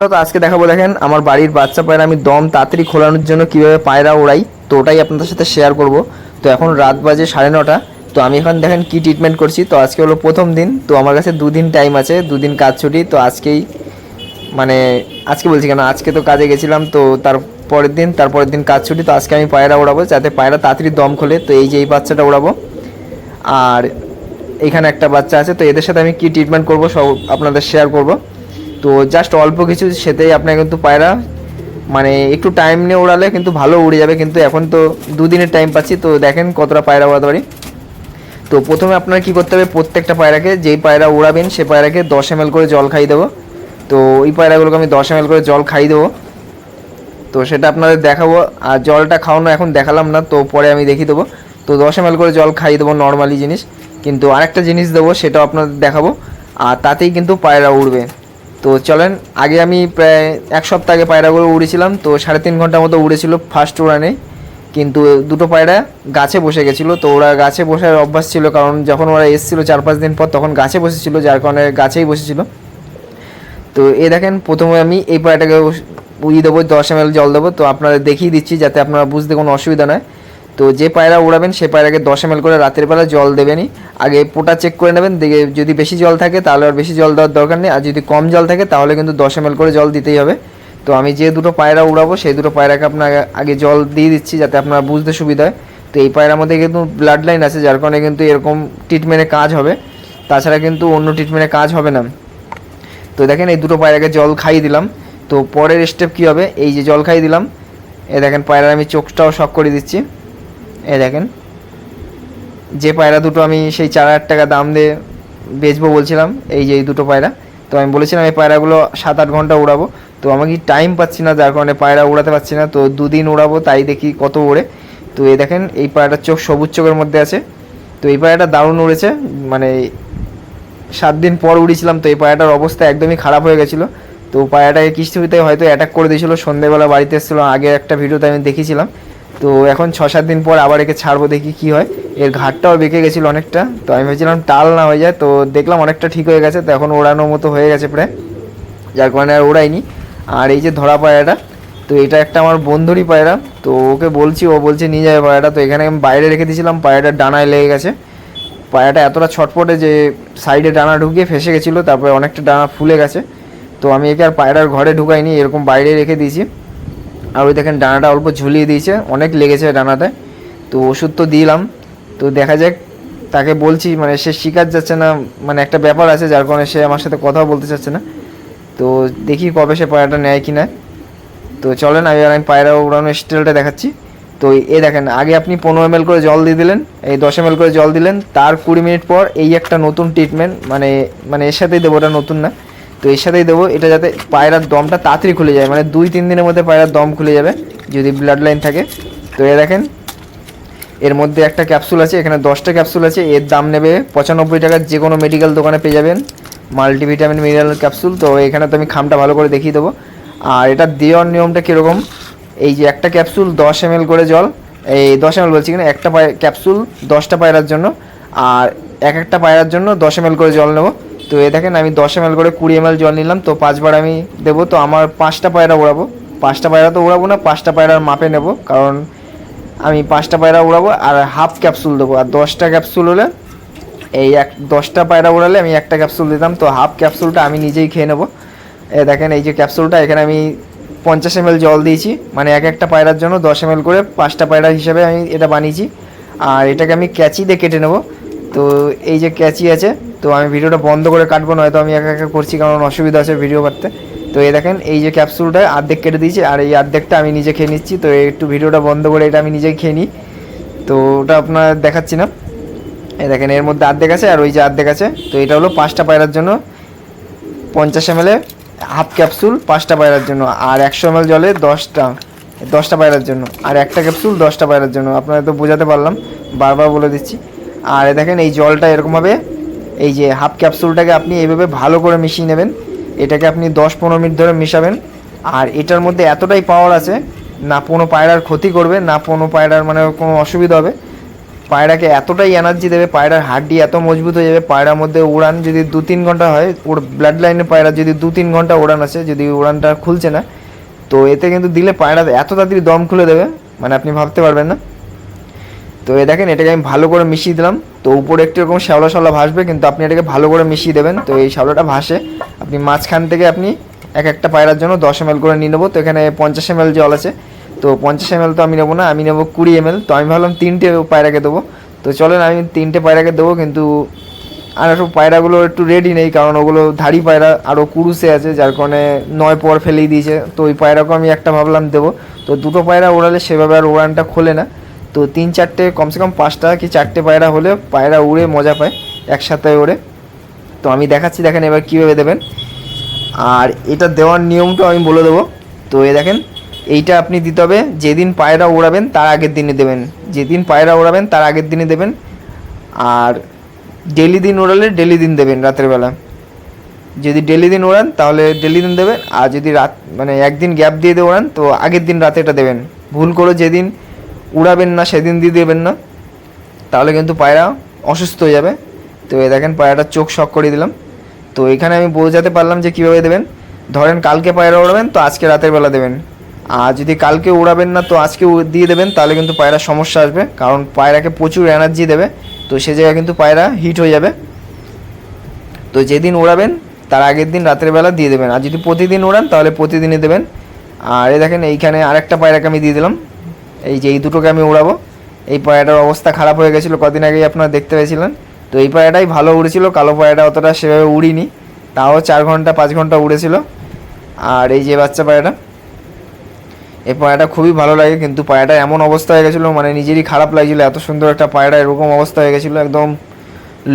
তো আজকে দেখাবো দেখেন, আমার বাড়ির বাচ্চা পায়রা আমি দম তাড়াতাড়ি খোলানোর জন্য কীভাবে পায়রা ওড়াই, তো ওটাই আপনাদের সাথে শেয়ার করব। তো এখন রাত বাজে সাড়ে নটা, তো আমি এখন দেখেন কি ট্রিটমেন্ট করছি। তো আজকে হলো প্রথম দিন, তো আমার কাছে দুদিন টাইম আছে, দুদিন কাজ ছুটি, তো আজকেই মানে আজকে বলছি কেন, আজকে তো কাজে গেছিলাম, তো তার পরের দিন তারপরের দিন কাজ ছুটি, তো আজকে আমি পায়রা ওড়াবো, যাতে পায়রা তাড়াতাড়ি দম খোলে। তো এই যে এই বাচ্চাটা ওড়াবো। আর এখানে একটা বাচ্চা আছে, তো এদের সাথে আমি কি ট্রিটমেন্ট করব, সব আপনাদের শেয়ার করব। তো জাস্ট অল্প কিছু সেটাই আপনার কিন্তু পায়রা মানে একটু টাইম নিয়ে ওড়ালে কিন্তু ভালো উড়ে যাবে, কিন্তু এখন তো দুদিনের টাইম পাচ্ছি, তো দেখেন কতটা পায়রা ওড়াতে পারি। তো প্রথমে আপনার কি করতে হবে, প্রত্যেকটা পায়রাকে, যেই পায়রা উড়াবেন, সে পায়রাকে দশ এম করে জল খাই দেবো। তো ওই পায়রাগুলোকে আমি দশ এম করে জল খাই দেবো। তো সেটা আপনাদের দেখাবো, আর জলটা খাওয়ানো এখন দেখালাম না, তো পরে আমি দেখিয়ে দেবো। তো দশ এম করে জল খাইয়ে দেবো নর্মালি জিনিস, কিন্তু আরেকটা জিনিস দেবো, সেটাও আপনাদের দেখাবো, আর তাতেই কিন্তু পায়রা উড়বে। তো চলেন, আগে আমি প্রায় এক সপ্তাহ আগে পায়রাগুলো উড়েছিলাম, তো সাড়ে তিন ঘণ্টার মতো উড়েছিল ফার্স্ট উড়ানে কিন্তু দুটো পায়রা গাছে বসে গেছিল, তো ওরা গাছে বসার অভ্যাস ছিল, কারণ যখন ওরা এসেছিল চার পাঁচ দিন পর তখন গাছে বসেছিল, যার কারণে গাছেই বসেছিল। তো এ দেখেন, প্রথমে আমি এই পায়রাটাকে উইয়ে দেবো, দশ এম জল দেবো, তো আপনারা দেখিয়ে দিচ্ছি, যাতে আপনারা বুঝতে কোনো অসুবিধা নয়। তো যে পায়রা উড়াবেন, সে পায়রাকে দশ এম করে রাতের বেলা জল দেবেনই। আগে পোটা চেক করে নেবেন, দেখে যদি বেশি জল থাকে তাহলে আর বেশি জল দেওয়ার দরকার নেই, আর যদি কম জল থাকে তাহলে কিন্তু দশ এম করে জল দিতেই হবে। তো আমি যে দুটো পায়রা উড়াবো, সেই দুটো পায়রাকে আপনার আগে জল দিয়ে দিচ্ছি যাতে আপনারা বুঝতে সুবিধা হয়। তো এই পায়রার মধ্যে কিন্তু ব্লাড লাইন আছে, যার কারণে কিন্তু এরকম ট্রিটমেন্টে কাজ হবে। তাছাড়া কিন্তু অন্য ট্রিটমেন্টে কাজ হবে না। তো দেখেন এই দুটো পায়রাকে জল খাইয়ে দিলাম। তো পরের স্টেপ কী হবে? এই যে জল খাইয়ে দিলাম, এ দেখেন পায়রার আমি চোখটাও শক করে দিচ্ছি। এ দেখেন। যে পায়রা দুটো আমি সেই চার হাজার টাকা দাম দিয়ে বেচবো বলছিলাম, এই যে এই দুটো পায়রা। তো আমি বলেছিলাম এই পায়রাগুলো সাত আট ঘণ্টা উড়াবো। তো আমাকে টাইম পাচ্ছি না, যার কারণে পায়রা উড়াতে পারছি না। তো দুদিন উড়াবো, তাই দেখি কত ওড়ে। তো এই দেখেন, এই পায়রাটার চোখ, সবুজ চোখের মধ্যে আছে। তো এই পায়রাটা দারুণ উড়েছে মানে সাত দিন পর উড়েছিলাম, তো এই পায়রাটার অবস্থা একদমই খারাপ হয়ে গেছিল। তো পায়রাটাকে কিস্তিতে হয়তো অ্যাটাক করে দিয়েছিলো। সন্ধ্যেবেলা বাড়িতে এসেছিল, আগে একটা ভিডিওতে আমি দেখেছিলাম তো এখন ছ সাত দিন পর আবার একে ছাড়বো, দেখি কি হয়। এর ঘাটটাও বেঁকে গেছিল অনেকটা, তো আমি ভেবেছিলাম টাল না হয়ে যায়, তো দেখলাম অনেকটা ঠিক হয়ে গেছে, তো এখন ওড়ানোর মতো হয়ে গেছে প্রায়, যার কারণে আর ওড়াইনি। আর এই যে ধরা পায়রাটা, তো এটা একটা আমার বন্ধুরই পায়রা, তো ওকে বলছি, ও বলছে নিয়ে যাবে পায়রাটা, তো এখানে আমি বাইরে রেখে দিয়েছিলাম, পায়রাটার ডানায় লেগে গেছে। পায়রাটা এতটা ছটপটে যে সাইডে ডানা ঢুকিয়ে ফেসে গেছিল, তারপরে অনেকটা ডানা ফুলে গেছে, তো আমি একে আর পায়রার ঘরে ঢুকাইনি, এরকম বাইরে রেখে দিয়েছি। আর ওই দেখেন ডানাটা অল্প ঝুলিয়ে দিয়েছে, অনেক লেগেছে ডানাটায় তো ওষুধ তো দিলাম। তো দেখা যাক, তাকে বলছি মানে সে শিকার যাচ্ছে না মানে একটা ব্যাপার আছে যার কারণে সে আমার সাথে কথাও বলতে চাচ্ছে না। তো দেখি কবে সে পায়রাটা নেয় কি না তো চলেন, আমি আমি পায়রা উড়ানোর স্টাইলটা দেখাচ্ছি। তো এ দেখেন, আগে আপনি পনেরো এম করে জল দিয়ে দিলেন, এই দশ এম করে জল দিলেন, তার কুড়ি মিনিট পর এই একটা নতুন ট্রিটমেন্ট মানে মানে এর সাথেই দেবো, ওটা নতুন না। তো এর সাথেই দেবো, এটা যাতে পায়রার দমটা তাড়াতাড়ি খুলে যায় মানে দুই, তিন দিনের মধ্যে পায়রার দম খুলে যাবে, যদি ব্লাড লাইন থাকে। তো এ দেখেন, এর মধ্যে একটা ক্যাপসুল আছে, এখানে দশটা ক্যাপসুল আছে, এর দাম নেবে পঁচানব্বই টাকার যে কোনো মেডিকেল দোকানে পেয়ে যাবেন মাল্টিভিটামিন মিনারেল ক্যাপসুল তো এখানে তো আমি খামটা ভালো করে দেখিয়ে দেবো। আর এটা দেওয়ার নিয়মটা কীরকম? এই যে একটা ক্যাপসুল দশ এম করে জল, এই দশ এম বলছি কিনা, একটা পায় ক্যাপসুল দশটা পায়রার জন্য, আর এক একটা পায়রার জন্য দশ এম করে জল নেব। তো এ দেখেন, আমি দশ এম করে কুড়ি এম জল নিলাম, তো পাঁচবার আমি দেবো, তো আমার পাঁচটা পায়রা উড়াবো। পাঁচটা পায়রা তো উড়াবো না, পাঁচটা পায়রার মাপে নেব, কারণ আমি পাঁচটা পায়রা উড়াবো আর হাফ ক্যাপসুল দেবো, আর দশটা ক্যাপসুল হলে এই এক, দশটা পায়রা উড়ালে আমি একটা ক্যাপসুল দিতাম, তো হাফ ক্যাপসুলটা আমি নিজেই খেয়ে নেব। এ দেখেন, এই যে ক্যাপসুলটা, এখানে আমি পঞ্চাশ এম জল দিয়েছি মানে এক একটা পায়রার জন্য দশ এম করে পাঁচটা পায়রা হিসেবে আমি এটা বানিয়েছি, আর এটাকে আমি ক্যাচি দিয়ে কেটে নেব। তো এই যে ক্যাচি আছে তো আমি ভিডিওটা বন্ধ করে কাটবো, নয়তো আমি একা একা করছি, কারণ অসুবিধা আছে ভিডিও করতে তো এই দেখেন, এই যে ক্যাপসুলটা অর্ধেক কেটে দিয়েছি, আর এই অর্ধেকটা আমি নিজে খেয়ে নিচ্ছি। তো একটু ভিডিওটা বন্ধ করে এটা আমি নিজেই খেয়ে নিই। তো ওটা আপনার দেখাচ্ছি না। এই দেখেন, এর মধ্যে অর্ধেক আছে, আর ওই যে অর্ধেক আছে। তো এটা হলো পাঁচটা পায়রার জন্য পঞ্চাশ এম হাফ ক্যাপসুল পাঁচটা পায়রার জন্য। আর একশো এম জলে দশটা দশটা পায়রার জন্য। আর একটা ক্যাপসুল দশটা পায়রার জন্য। আপনাদের তো বোঝাতে পারলাম, বারবার বলে দিচ্ছি। আর দেখেন, এই জলটা এরকমভাবে এই যে হাফ ক্যাপসুলটাকে আপনি এইভাবে ভালো করে মিশিয়ে নেবেন। এটাকে আপনি দশ পনেরো মিনিট ধরে মিশাবেন। আর এটার মধ্যে এতটাই পাওয়ার আছে, না কোনো পায়রার ক্ষতি করবে, না কোনো পায়রার মানে কোনো অসুবিধা হবে। পায়রাকে এতটাই এনার্জি দেবে, পায়রার হাড্ডি এত মজবুত হয়ে যাবে, পায়রার মধ্যে উড়ান যদি দু তিন ঘণ্টা হয়, ওর ব্লাড লাইনের পায়রা যদি দু তিন ঘণ্টা উড়ান আছে, যদি উড়ানটা খুলছে না, তো এতে কিন্তু দিলে পায়রা এত তাড়াতাড়ি দম খুলে দেবে মানে আপনি ভাবতে পারবেন না। তো এ দেখেন, এটাকে আমি ভালো করে মিশিয়ে দিলাম। তো উপরে একটু এরকম শ্যাওলা শ্যাওলা ভাসবে, কিন্তু আপনি এটাকে ভালো করে মিশিয়ে দেবেন। তো এই শ্যাওলাটা ভাসে। আপনি মাঝখান থেকে আপনি এক একটা পায়রার জন্য দশ এম করে নিয়ে নেব। তো এখানে পঞ্চাশ এম জল আছে। তো পঞ্চাশ এম তো আমি নেব না, আমি নেব কুড়ি এম তো আমি ভাবলাম তিনটে পায়রাকে দেবো। তো চলেন, আমি তিনটে পায়রাকে দেবো, কিন্তু আর একটু পায়রাগুলো একটু রেডি নেই, কারণ ওগুলো ধাড়ি পায়রা আরও কুরুসে আছে, যার কারণে নয় পর ফেলেই দিয়েছে। তো ওই পায়রাকেও আমি একটা ভাবলাম দেবো। তো দুটো পায়রা ওড়ালে সেভাবে আর ওড়ানটা খোলে না। তো তিন চারটে, কমসে কম পাঁচটা কি চারটে পায়রা হলে পায়রা উড়ে মজা পায়, একসাথে ওড়ে। তো আমি দেখাচ্ছি দেখেন এবার কীভাবে দেবেন। আর এটা দেওয়ার নিয়মটা আমি বলে দেবো। তো এ দেখেন, এইটা আপনি দিতে হবে, যেদিন পায়রা ওড়াবেন তার আগের দিনে দেবেন। যেদিন পায়রা ওড়াবেন তার আগের দিনে দেবেন। আর ডেলি দিন ওড়ালে ডেলি দিন দেবেন রাতের বেলা। যদি ডেলি দিন ওড়ান তাহলে ডেলি দিন দেবেন, আর যদি রাত মানে একদিন গ্যাপ দিয়ে দিয়ে ওড়ান তো আগের দিন রাতে এটা দেবেন। ভুল করে যেদিন উড়াবেন না, সেদিন দিয়ে দেবেন না। তাহলে কিন্তু পায়রা অসুস্থ হয়ে যাবে। তো এই দেখেন পায়রাটার চোখ শক করিয়ে দিলাম। তো এখানে আমি বোঝাতে পারলাম যে কীভাবে দেবেন। ধরেন কালকে পায়রা উড়াবেন, তো আজকে রাতের বেলা দেবেন। আর যদি কালকে উড়াবেন না, তো আজকে দিয়ে দেবেন, তাহলে কিন্তু পায়রার সমস্যা আসবে। কারণ পায়রাকে প্রচুর এনার্জি দেবে। তো সে জায়গায় কিন্তু পায়রা হিট হয়ে যাবে। তো যেদিন ওড়াবেন তার আগের দিন রাতের বেলা দিয়ে দেবেন। আর যদি প্রতিদিন ওড়ান তাহলে প্রতিদিনই দেবেন। আর এই দেখেন এইখানে আরেকটা পায়রাকে আমি দিয়ে দিলাম। এই যে এই দুটোকে আমি উড়াবো। এই পায়রাটার অবস্থা খারাপ হয়ে গেছিল, কদিন আগেই আপনারা দেখতে পেয়েছিলেন। তো এই পায়রাটাই ভালো উড়েছিল, কালো পায়রাটা অতটা সেভাবে উড়িনি, তাও চার ঘণ্টা, পাঁচ ঘণ্টা উড়েছিল। আর এই যে বাচ্চা পায়রাটা, এই পায়রাটা খুবই ভালো লাগে, কিন্তু পায়রাটা এমন অবস্থা হয়ে গেছিল মানে নিজেরই খারাপ লাগছিল, এত সুন্দর একটা পায়রা এরকম অবস্থা হয়ে গেছিল, একদম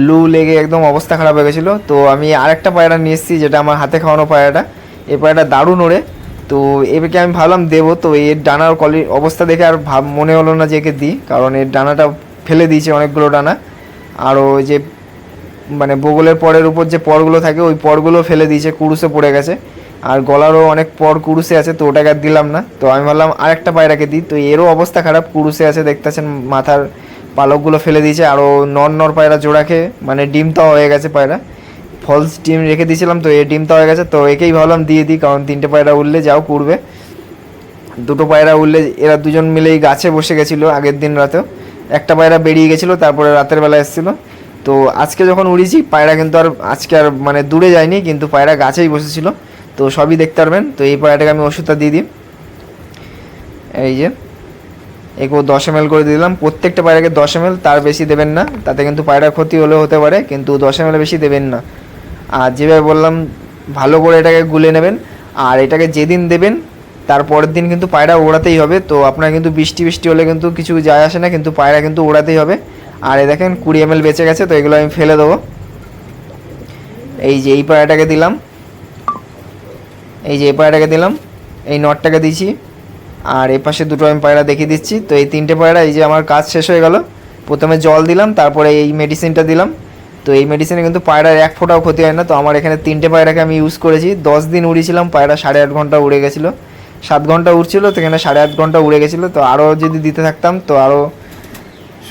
লু লেগে একদম অবস্থা খারাপ হয়ে গেছিল। তো আমি আরেকটা পায়রা নিয়ে এসেছি, যেটা আমার হাতে খাওয়ানো পায়রাটা। এই পায়রাটা দারুণ ওড়ে তো এবারকে আমি ভাবলাম দেবো, তো এর ডানার কলি অবস্থা দেখে আর ভাব, মনে হলো না যে একে দিই, কারণ এর ডানাটা ফেলে দিয়েছে অনেকগুলো ডানা। আর ওই যে মানে বগলের পরের উপর যে পরগুলো থাকে, ওই পরগুলো ফেলে দিয়েছে কুরুসে পড়ে গেছে। আর গলারও অনেক পর কুরুসে আছে, তো ওটাকে আর দিলাম না। তো আমি ভাবলাম আরেকটা পায়রাকে দিই, তো এরও অবস্থা খারাপ কুরুসে আছে, দেখতেছেন, মাথার পালকগুলো ফেলে দিয়েছে। আরও নর নর পায়রা জোড়াকে মানে ডিম তাও হয়ে গেছে পায়রা। ফলস ডিম রেখে দিয়েছিলাম, তো এই ডিম তাও হয়ে গেছে, তো একেই ভাবলাম দিয়ে দিই, কারণ তিনটে পায়রা উঠলে যাও করবে। দুটো পায়রা উঠলে এরা দুজন মিলেই গাছে বসে গেছিল আগের দিন রাতেও। একটা পায়রা বেরিয়ে গেছিল, তারপরে রাতের বেলা এসেছিল। তো আজকে যখন উড়িয়েছি পায়রা কিন্তু আর আজকে আর মানে দূরে যায়নি, কিন্তু পায়রা গাছেই বসেছিল। তো সবই দেখতে পারবেন, তো এই পায়রাটাকে আমি ওষুধটা দিয়ে দিই। এই যে, একেও দশ এম করে দিলাম। প্রত্যেকটা পায়রাকে দশ এম তার বেশি দেবেন না। তাতে কিন্তু পায়রার ক্ষতি হলেও হতে পারে, কিন্তু দশ এম বেশি দেবেন না। আর যেভাবে বললাম, ভালো করে এটাকে গুলে নেবেন। আর এটাকে যেদিন দেবেন, তার পরের দিন কিন্তু পায়রা ওড়াতেই হবে। তো আপনার কিন্তু বৃষ্টি বৃষ্টি হলে কিন্তু কিছু যায় আসে না, কিন্তু পায়রা কিন্তু ওড়াতেই হবে। আর এই দেখেন, কুড়ি এম বেঁচে গেছে, তো এগুলো আমি ফেলে দেবো। এই যে এই পায়রাটাকে দিলাম। এই যে এই পায়রাটাকে দিলাম। এই নটটাকে দিয়েছি। আর এই পাশে দুটো আমি পায়রা দেখিয়ে দিচ্ছি। তো এই তিনটে পায়রা, এই যে আমার কাজ শেষ হয়ে গেল। প্রথমে জল দিলাম, তারপরে এই মেডিসিনটা দিলাম। তো এই মেডিসিনে কিন্তু পায়রার এক ফোঁটাও ক্ষতি হয় না। তো আমার এখানে তিনটে পায়রাকে আমি ইউজ করেছি। দশ দিন উড়িয়েছিলাম পায়রা সাড়ে আট ঘণ্টা উড়ে গেছিল। সাত ঘণ্টা উড়ছিল, তো এখানে সাড়ে আট ঘণ্টা উড়ে গেছিল। তো আরও যদি দিতে থাকতাম, তো আরও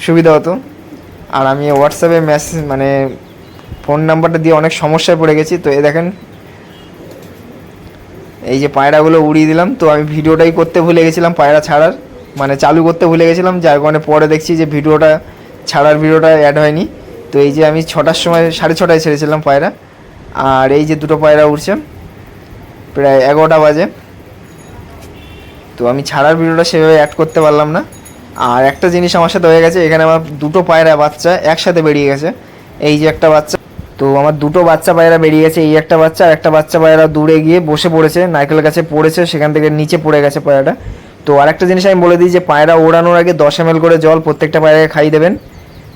সুবিধা হতো। আর আমি হোয়াটসঅ্যাপে মেসেজ মানে ফোন নাম্বারটা দিয়ে অনেক সমস্যায় পড়ে গেছি। তো এ দেখেন, এই যে পায়রাগুলো উড়িয়ে দিলাম। তো আমি ভিডিওটাই করতে ভুলে গেছিলাম পায়রা ছাড়ার। মানে চালু করতে ভুলে গেছিলাম, যার কারণে পরে দেখছি যে ভিডিওটা ছাড়ার ভিডিওটা অ্যাড হয়নি। তো এই যে আমি ছটার সময় সাড়ে ছটায় ছেড়েছিলাম পায়রা, আর এই যে দুটো পায়রা উঠছে প্রায় এগারোটা বাজে। তো আমি ছাড়ার ভিডিওটা সেভাবে অ্যাড করতে পারলাম না। আর একটা জিনিস আমার সাথে হয়ে গেছে, এখানে আমার দুটো পায়রা বাচ্চা একসাথে বেরিয়ে গেছে। এই যে একটা বাচ্চা, তো আমার দুটো বাচ্চা পায়রা বেরিয়ে গেছে, এই একটা বাচ্চা আর একটা বাচ্চা পায়রা দূরে গিয়ে বসে পড়েছে, নারকেল গাছে পড়েছে, সেখান থেকে নিচে পড়ে গেছে পায়রাটা। তো আরেকটা জিনিস আমি বলে দিই যে, পায়রা ওড়ানোর আগে দশ এম করে জল প্রত্যেকটা পায়রাকে খাইয়ে দেবেন।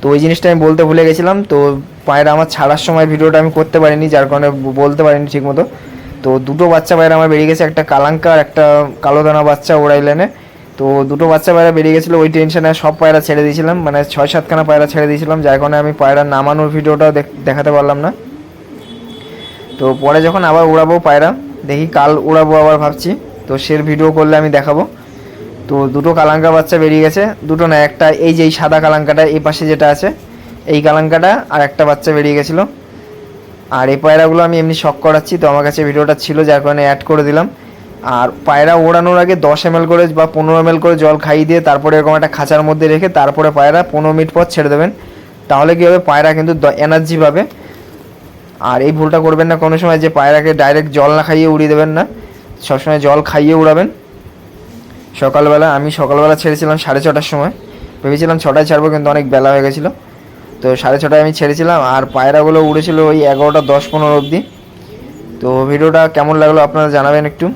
তো ওই জিনিসটা আমি বলতে ভুলে গেছিলাম। তো পায়রা আমার ছাড়ার সময় ভিডিওটা আমি করতে পারিনি, যার কারণে বলতে পারিনি ঠিকমতো। তো দুটো বাচ্চা পায়রা আমার বেরিয়ে গেছে, একটা কালাঙ্কা আর একটা কালো দানা বাচ্চা ওড়াইলেনে তো দুটো বাচ্চা পায়রা বেরিয়ে গেছিল, ওই টেনশনে সব পায়রা ছেড়ে দিয়েছিলাম মানে ছয় সাতখানা পায়রা ছেড়ে দিয়েছিলাম, যার কারণে আমি পায়রা নামানোর ভিডিওটাও দেখ- দেখাতে পারলাম না। তো পরে যখন আবার উড়াবো পায়রা, দেখি কাল উড়াবো আবার ভাবছি, তো সের ভিডিও করলে আমি দেখাবো। তো দুটো কালাঙ্কা বাচ্চা বেরিয়ে গেছে। দুটো না, একটা এই যে এই সাদা কালাঙ্কাটা এই পাশে যেটা আছে, এই কালাঙ্কাটা আর একটা বাচ্চা বেরিয়ে গেছিল। আর এই পায়রাগুলো আমি এমনি শখ করাচ্ছি, তো আমার কাছে ভিডিওটা ছিল, যার কারণে অ্যাড করে দিলাম। আর পায়রা ওড়ানোর আগে দশ এম করে বা পনেরো এম করে জল খাইয়ে দিয়ে তারপরে এরকম একটা খাঁচার মধ্যে রেখে তারপরে পায়রা পনেরো মিনিট পর ছেড়ে দেবেন। তাহলে কী হবে, পায়রা কিন্তু এনার্জি পাবে। আর এই ভুলটা করবেন না কোনো সময় যে পায়রাকে ডাইরেক্ট জল না খাইয়ে উড়িয়ে দেবেন না। সবসময় জল খাইয়ে উড়াবেন। সকালবেলা আমি সকালবেলা ছেড়েছিলাম সাড়ে ছটার সময়। ভেবেছিলাম ছটায় ছাড়বো, কিন্তু অনেক বেলা হয়ে গেছিল। তো সাড়ে ছটায় আমি ছেড়েছিলাম, আর পায়রাগুলো উড়েছিল ওই এগারোটা দশ পনেরো অবধি। তো ভিডিওটা কেমন লাগল আপনারা জানাবেন একটু।